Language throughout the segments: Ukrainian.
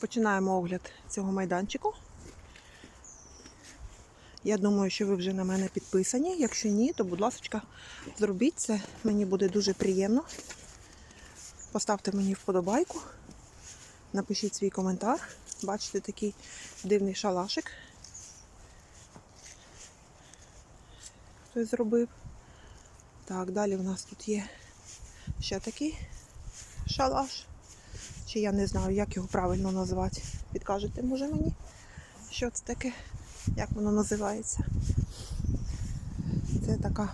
Починаємо огляд цього майданчику. Я думаю, що ви вже на мене підписані. Якщо ні, то, будь ласка, зробіть це. Мені буде дуже приємно. Поставте мені вподобайку, напишіть свій коментар. Бачите такий дивний шалашик. Хтось зробив. Так, далі в нас тут є ще такий шалаш. Чи я не знаю, як його правильно назвати. Підкажете, може мені, що це таке, як воно називається. Це така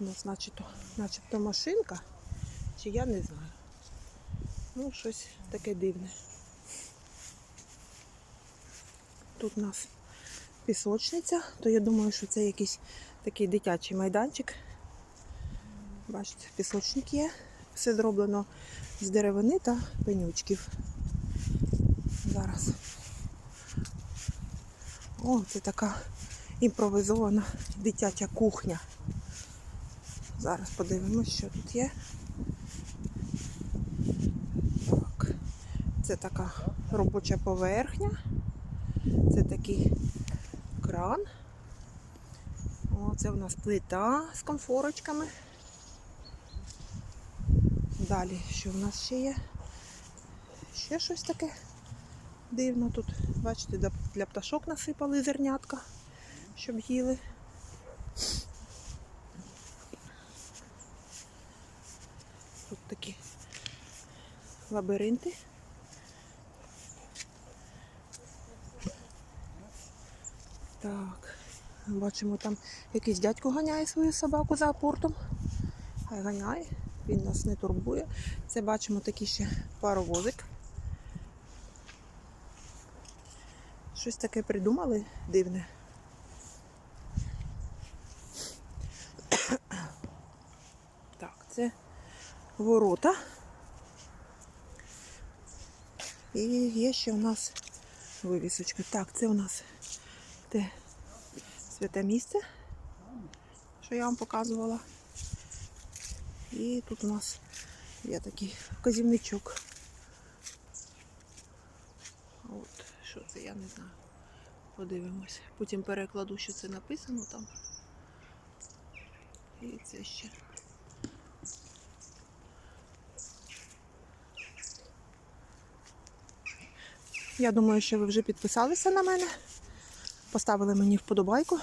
у нас начебто, начебто машинка, чи я не знаю. Ну, щось таке дивне. Тут у нас пісочниця, то я думаю, що це якийсь такий дитячий майданчик. Бачите, пісочник є. Все зроблено з деревини та пенючків. Зараз. О, це така імпровізована дитяча кухня. Зараз подивимось, що тут є. Так. Це така робоча поверхня. Це такий кран. О, це у нас плита з комфорочками. Далі, що в нас ще є? Ще щось таке дивно тут. Бачите, для- пташок насипали зернятка, щоб їли. Тут такі лабіринти. Так, бачимо, там якийсь дядько ганяє свою собаку за апортом. Хай ганяє, він нас не турбує. Це бачимо такий ще паровозик. Щось таке придумали дивне. Так, це ворота. І є ще у нас вивісочка. Так, це у нас те святе місце, що я вам показувала. І тут у нас є такий вказівничок. От, що це, я не знаю. Подивимось. Потім перекладу, що це написано там. І це ще. Я думаю, що ви вже підписалися на мене. Поставили мені вподобайку.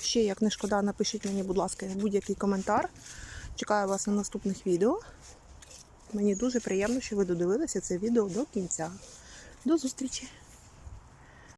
Ще, як не шкода, напишіть мені, будь ласка, будь-який коментар. Чекаю вас на наступних відео. Мені дуже приємно, що ви додивилися це відео до кінця. До зустрічі!